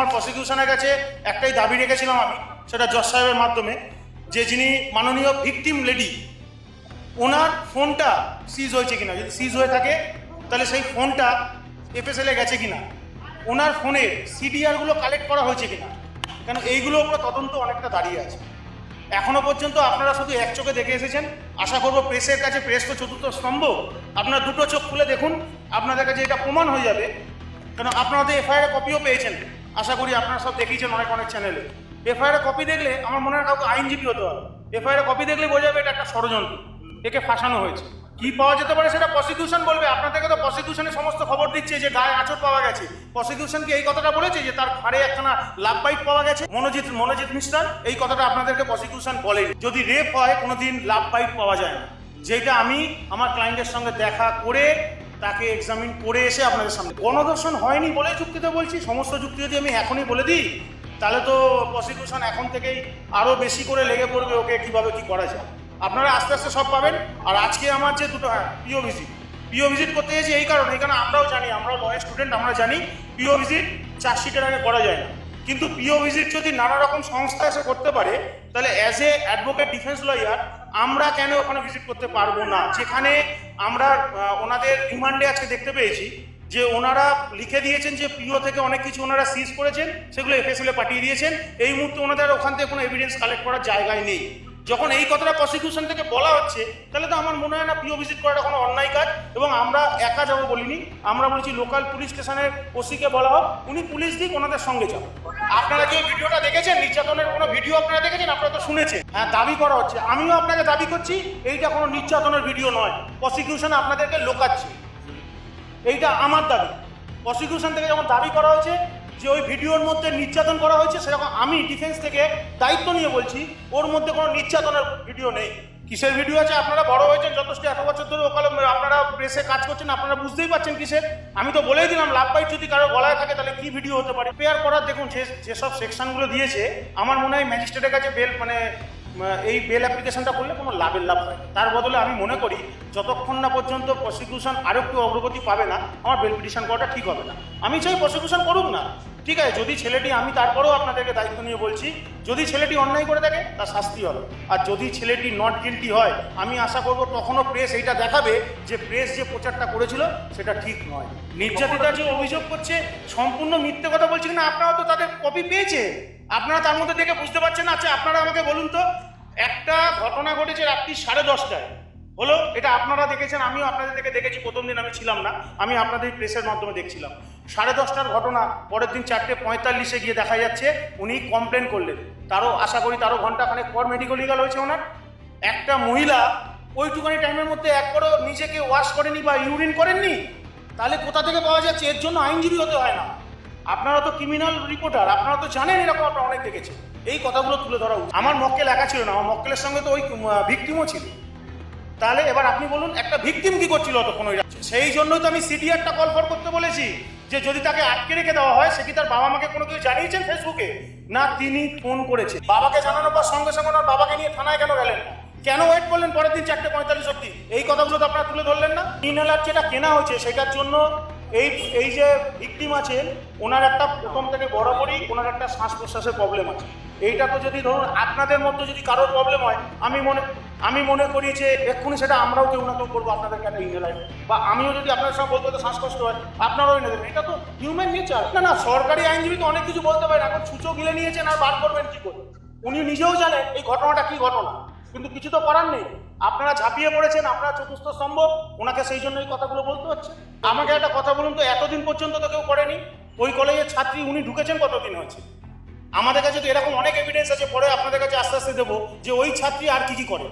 আমার প্রসিকিউশনের কাছে একটাই দাবি রেখেছিলাম আমি, সেটা জজ সাহেবের মাধ্যমে, যে যিনি মাননীয় ভিকটিম লেডি ওনার ফোনটা সিজ হয়েছে কিনা। যদি সিজ হয়ে থাকে, তাহলে সেই ফোনটা এফএসএলে গেছে কিনা? ওনার ফোনে সিডিআরগুলো কালেক্ট করা হয়েছে কিনা? কেন এইগুলো উপরে তদন্ত অনেকটা দাঁড়িয়ে আছে। এখনও পর্যন্ত আপনারা শুধু এক চোখে দেখে এসেছেন। আশা করব প্রেসের কাছে প্রেস তো চতুর্থ স্তম্ভ। আপনারা দুটো চোখ খুলে দেখুন, আপনাদের কাছে এটা প্রমাণ হয়ে যাবে। কেন আপনারা তো এফআইআর কপিও পেয়েছেন। আশা করি আপনারা সব দেখিয়েছেন অনেক অনেক চ্যানেলে এফআইআর কপি দেখলে আমার মনে হয় কাউকে আইনজীবী হতে হবে। এফআইআর কপি দেখলে বোঝা যাবে এটা একটা ষড়যন্ত্র। একে ফাঁসানো হয়েছে। কি পাওয়া যেতে পারে সেটা প্রসিকিউশন বলবে। আপনাদেরকে তো প্রসিকিউশনের সমস্ত খবর দিচ্ছে যে গায়ে আঁচড় পাওয়া গেছে। প্রসিকিউশন কি এই কথাটা বলেছে যে তার ঘাড়ে একখানা লাভ বাইট পাওয়া গেছে? মনোজিৎ মনোজিৎ মিশ্রান এই কথাটা আপনাদেরকে প্রসিকিউশন বলে যদি রেপ হয়, কোনোদিন লাভ বাইট পাওয়া যায় না। যেটা আমি আমার ক্লায়েন্টের সঙ্গে দেখা করে তাকে এক্সামিন করে এসে আপনাদের সামনে। গণদর্শন হয়নি বলে যুক্তিতে বলছি, সমস্ত যুক্তি যদি আমি এখনই বলে দিই, তাহলে তো প্রসিকিউশন এখন থেকেই আরও বেশি করে লেগে পড়বে ওকে কীভাবে কী করা যায়। আপনারা আস্তে আস্তে সব পাবেন। আর আজকে আমার যে দুটো হ্যাঁ পিও ভিজিট পিও ভিজিট করতে গেছি এই কারণে, এখানে আমরাও জানি, আমরাও লয়ের স্টুডেন্ট আমরা জানি পিও ভিজিট চার্জশিটের আগে করা যায় না। কিন্তু পিও ভিজিট যদি নানা রকম সংস্থা এসে করতে পারে, তাহলে as a advocate defence lawyer আমরা কেন ওখানে ভিজিট করতে পারব না? যেখানে আমরা ওনাদের রিমান্ডে আজকে দেখতে পেয়েছি যে ওনারা লিখে দিয়েছেন যে পিও থেকে অনেক কিছু ওনারা সিজ করেছেন, সেগুলো এফএসএলে পাঠিয়ে দিয়েছেন। এই মুহূর্তে ওনাদের ওখান থেকে কোনো এভিডেন্স কালেক্ট করার জায়গায় নেই। যখন এই কথাটা প্রসিকিউশন থেকে বলা হচ্ছে, তাহলে তো আমার মনে হয় না পিও ভিজিট করাটা কোনো অন্যায় কাজ। এবং আমরা একা যাব বলিনি। আমরা বলেছি লোকাল পুলিশ স্টেশনের ওসিকে বলা হোক, উনি পুলিশ দিক, ওনাদের সঙ্গে যান আপনারা যে ভিডিওটা দেখেছেন? নির্যাতনের কোনো ভিডিও আপনারা দেখেছেন? আপনারা তো শুনেছেন। হ্যাঁ দাবি করা হচ্ছে। আমিও আপনাকে দাবি করছি, এইটা কোনো নির্যাতনের ভিডিও নয়। প্রসিকিউশন আপনাদেরকে লোকাচ্ছে। এইটা আমার দাবি। প্রসিকিউশন থেকে যখন দাবি করা হয়েছে যে ওই ভিডিওর মধ্যে নির্যাতন করা হয়েছে সেরকম আমি ডিফেন্স থেকে দায়িত্ব নিয়ে বলছি, ওর মধ্যে কোনো নির্যাতনের ভিডিও নেই। কিসের ভিডিও আছে? আপনারা বড় হয়েছেন যথেষ্ট এত বছর ধরে ওখানে আপনারা প্রেসে কাজ করছেন, আপনারা বুঝতেই পারছেন কিসের। আমি তো বলেই দিলাম, লাভ বাইট যদি কারও গলায় থাকে তাহলে কি ভিডিও হতে পারে? পেয়ার করার দেখুন যেসব সেকশনগুলো দিয়েছে, আমার মনে হয় ম্যাজিস্ট্রেটের কাছে বেল মানে এই বেল অ্যাপ্লিকেশনটা করলে কোনো লাভের লাভ হয় তার বদলে আমি মনে করি, যতক্ষণ না পর্যন্ত প্রসিকিউশন আরও অগ্রগতি পাবে না, আমার বেল পিটিশন করাটা ঠিক হবে না। আমি চাই প্রসিকিউশন করুক না। ঠিক আছে, যদি ছেলেটি, আমি তারপরেও আপনাদেরকে দায়িত্ব নিয়ে বলছি, যদি ছেলেটি অন্যায় করে থাকে, তার শাস্তি হবে। আর যদি ছেলেটি নট গিলটি হয়, আমি আশা করব তখনও প্রেস এইটা দেখাবে যে প্রেস যে প্রচারটা করেছিল, সেটা ঠিক নয়। নির্যাতিতা যে অভিযোগ করছে, সম্পূর্ণ মিথ্যে কথা বলছি না আপনারা তো তাদের কপি পেয়েছে। আপনারা তার মধ্যে থেকে বুঝতে পারছেন আচ্ছা আপনারা আমাকে বলুন তো, একটা ঘটনা ঘটেছে রাত্রি সাড়ে দশটায়। হলো? এটা আপনারা দেখেছেন, আমিও আপনাদের থেকে দেখেছি, প্রথম দিন আমি ছিলাম না, আমি আপনাদের প্রেসের মাধ্যমে দেখছিলাম। সাড়ে দশটার ঘটনা, পরের দিন চারটে পঁয়তাল্লিশে গিয়ে দেখা যাচ্ছে, উনি কমপ্লেন করলেন। তারও আশা করি তারও ঘন্টাখানেক পর মেডিকেল লিগাল হয়েছে ওনার। একটা মহিলা ওইটুখানি টাইমের মধ্যে একবারও নিজেকে ওয়াশ করেনি বা ইউরিন করেননি, তাহলে কোথা থেকে পাওয়া যাচ্ছে? এর জন্য আইনজীবী হতে হয় না। আপনারা তো ক্রিমিনাল রিপোর্টার আপনারা তো জানেন এরকম আপনারা অনেক দেখেছেন। এই কথাগুলো তুলে ধরা। আমার মক্কেল একা ছিল না, আমার মক্কেলের সঙ্গে তো ওই ভিকটিমও ছিল। তাহলে এবার আপনি বলুন, একটা ভিকটিম কি করছিল তখন ওই? সেই জন্যই তো আমি সিডিআরটা কল ফর করতে বলেছি যে যদি তাকে আটকে রেখে দেওয়া হয়, সে কি তার বাবা মাকে কোনো কিছু জানিয়েছেন ফেসবুকে? না, তিনি ফোন করেছেন বাবাকে জানানোর পর সঙ্গে সঙ্গে ওনার বাবাকে নিয়ে থানায় কেন গেলেন? কেন ওয়েট করলেন পরের দিন চারটে পঁয়তাল্লিশ অব্দি এই কথাগুলো তো আপনারা তুলে ধরলেন না? তিন ইনহেলার যেটা কেনা হয়েছে, সেটার জন্য এই এই যে ভিকটিম আছেন ওনার একটা প্রথম থেকে বরাবরই ওনার একটা শ্বাস প্রশ্বাসের প্রবলেম আছে। এইটা তো যদি ধরুন আপনাদের মধ্যে যদি কারোর প্রবলেম হয়, আমি মনে আমি মনে করি যে এক্ষুনি সেটা আমরাও কেউ না কেউ করব, আপনাদেরকে একটা ইনহেলার বা আমিও যদি আপনার সঙ্গে বলতে শ্বাসকষ্ট হয়, আপনারাও এনে দেবেন। এটা তো হিউম্যান নেচার না না, সরকারি আইনজীবী তো অনেক কিছু বলতে পারেন, এখন ছুচো গিলে নিয়েছেন আর বার করবেন কি করে? উনি নিজেও জানেন এই ঘটনাটা কি ঘটনা। কিন্তু কিছু তো করার নেই। আপনারা ঝাঁপিয়ে পড়েছেন, আপনারা চতুর্থ স্তম্ভ, ওনাকে সেই জন্য এই কথাগুলো বলতে হচ্ছে। আমাকে একটা কথা বলুন তো, এতদিন পর্যন্ত তো কেউ করেনি। ওই কলেজের ছাত্রী, উনি ঢুকেছেন কতদিন হয়েছে? আমাদের কাছে তো এরকম অনেক এভিডেন্স আছে, পরে আপনাদের কাছে আস্তে আস্তে দেবো যে ওই ছাত্রী আর কি কি করে।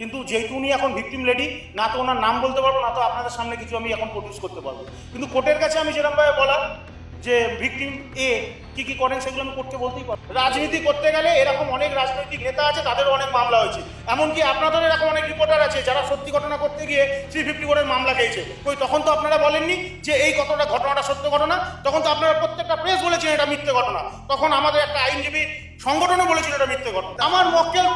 কিন্তু যেহেতু উনি এখন ভিকটিম লেডি না তো ওনার নাম বলতে পারব, না তো আপনাদের সামনে কিছু আমি এখন প্রডিউস করতে পারব। কিন্তু কোর্টের কাছে আমি যেরকমভাবে বলার, যে ভিকটিম এ কি কি করেন সেগুলো আমি করতে বলতেই পারব। রাজনীতি করতে গেলে এরকম অনেক রাজনৈতিক নেতা আছে, তাদেরও অনেক মামলা হয়েছে। এমনকি আপনাদের এরকম অনেক রিপোর্টার আছে, যারা সত্যি ঘটনা করতে গিয়ে থ্রি ফিফটি করে মামলা খেয়েছে। ওই তখন তো আপনারা বলেননি যে এই কতটা ঘটনাটা সত্য ঘটনা? তখন তো আপনারা প্রত্যেকটা প্রেস বলেছেন এটা মিথ্যে ঘটনা। তখন আমাদের একটা আইনজীবী সংগঠনও বলেছিল এটা মিথ্যে ঘটনা। আমার মক্কেল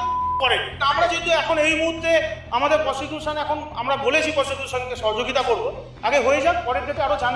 করে। আমরা যেহেতু এখন এই মুহূর্তে আমাদের প্রসিকিউশন এখন, আমরা বলেছি প্রসিকিউশনকে সহযোগিতা করব। আগে হয়ে যাক, পরের ডেটে আরও জান